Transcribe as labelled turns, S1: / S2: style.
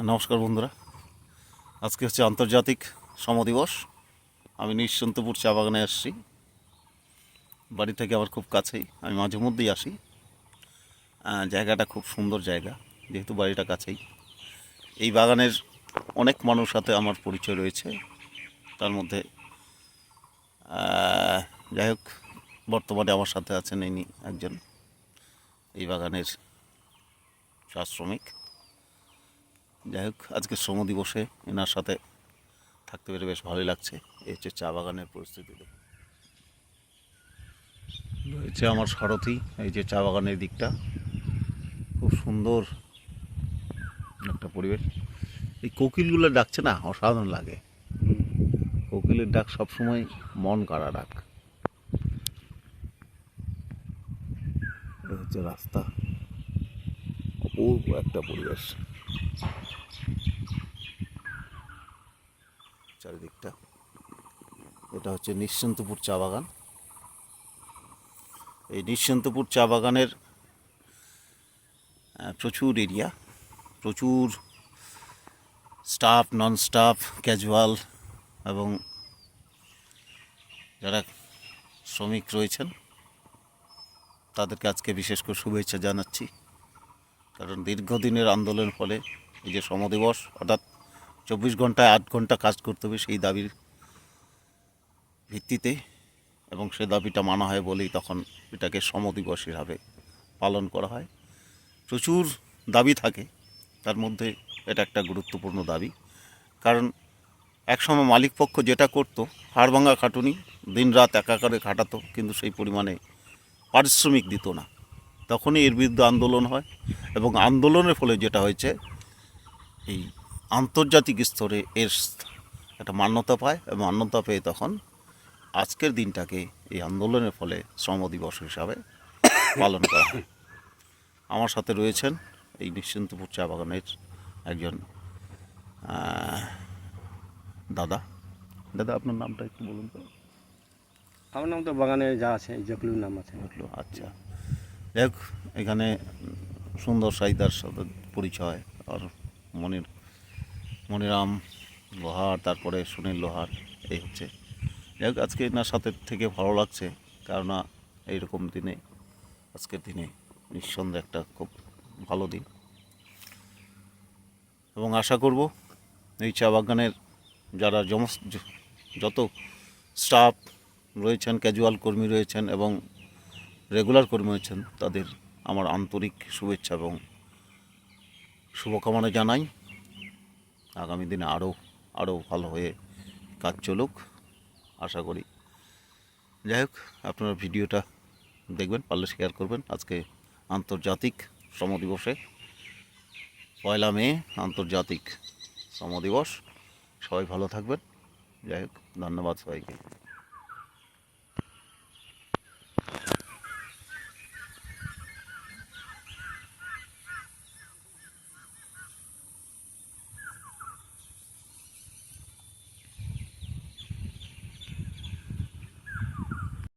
S1: নমস্কার বন্ধুরা। আজকে হচ্ছে আন্তর্জাতিক শ্রম দিবস। আমি নিঃসন্তপুর চা বাগানে আসছি। বাড়ি থেকে আমার খুব কাছেই। আমি মাঝে মধ্যেই আসি। জায়গাটা খুব সুন্দর জায়গা, যেহেতু বাড়িটা কাছেই। এই বাগানের অনেক মানুষ সাথে আমার পরিচয় রয়েছে। তার মধ্যে যাই হোক, বর্তমানে আমার সাথে আছেন ইনি একজন। এই বাগানের চা শ্রমিক। যাই হোক, আজকে শ্রম দিবসে এনার সাথে থাকতে পেরে বেশ ভালোই লাগছে। এই হচ্ছে চা বাগানের পরিস্থিতি। রয়েছে আমার সারথি, এই যে চা বাগানের দিকটা। খুব সুন্দর একটা পরিবেশ। এই কোকিলগুলো ডাকছে না, অসাধারণ লাগে। কোকিলের ডাক সবসময় মন কাড়া ডাক। হচ্ছে রাস্তা। অপূর্ব একটা পরিবেশ। চারিদিকটা। এটা হচ্ছে নিশ্চন্তপুর চা বাগান। এই নিশ্চন্তপুর চা বাগানের প্রচুর এরিয়া, প্রচুর স্টাফ নন স্টাফ ক্যাজুয়াল এবং যারা শ্রমিক রয়েছেন, তাদেরকে আজকে বিশেষ করে শুভেচ্ছা জানাচ্ছি। কারণ দীর্ঘদিনের আন্দোলনের ফলে এই যে সমদিবস, অর্থাৎ চব্বিশ ঘন্টায় আট ঘণ্টা কাজ করতে হবে সেই দাবির ভিত্তিতে এবং সে দাবিটা মানা হয় বলেই তখন এটাকে সমদিবস হিসাবে পালন করা হয়। প্রচুর দাবি থাকে, তার মধ্যে এটা একটা গুরুত্বপূর্ণ দাবি। কারণ একসময় মালিক পক্ষ যেটা করতো হাড়ভাঙ্গা খাটুনি দিন রাত একাকারে খাটাতো, কিন্তু সেই পরিমাণে পারিশ্রমিক দিত না। তখনই এর বিরুদ্ধে আন্দোলন হয় এবং আন্দোলনের ফলে যেটা হয়েছে, এই আন্তর্জাতিক স্তরে এর একটা মান্যতা পায় এবং মান্যতা পেয়ে তখন আজকের দিনটাকে এই আন্দোলনের ফলে শ্রম দিবস হিসাবে পালন করা হয়। আমার সাথে রয়েছেন এই নিশ্চিন্তপুর চা বাগানের একজন দাদা। দাদা আপনার নামটা একটু বলুন তো।
S2: আমার নাম তো বাগানে যা আছে জকলুর নাম আছে।
S1: হলো আচ্ছা। যাই হোক এখানে সুন্দর সাহিদার সাথে পরিচয় আর মনির মনিরাম লোহার, তারপরে সুনীল লোহার, এই হচ্ছে। যাই হোক আজকে এনার সাথে থেকে ভালো লাগছে, কেননা এইরকম দিনে, আজকের দিনে নিঃসন্দেহে একটা খুব ভালো দিন। এবং আশা করব এই চা বাগানের যারা জমস যত স্টাফ রয়েছেন, ক্যাজুয়াল কর্মী রয়েছেন এবং রেগুলার কর্মী রয়েছেন, তাদের আমার আন্তরিক শুভেচ্ছা এবং শুভকামনা জানাই। আগামী দিনে আরও আরও ভালো হয়ে কাজ চলুক, আশা করি। যাই হোক, আপনারা ভিডিওটা দেখবেন, পারলে শেয়ার করবেন। আজকে আন্তর্জাতিক শ্রম দিবসে, পয়লা মে, আন্তর্জাতিক শ্রম দিবস। সবাই ভালো থাকবেন। যাই হোক, ধন্যবাদ সবাইকে।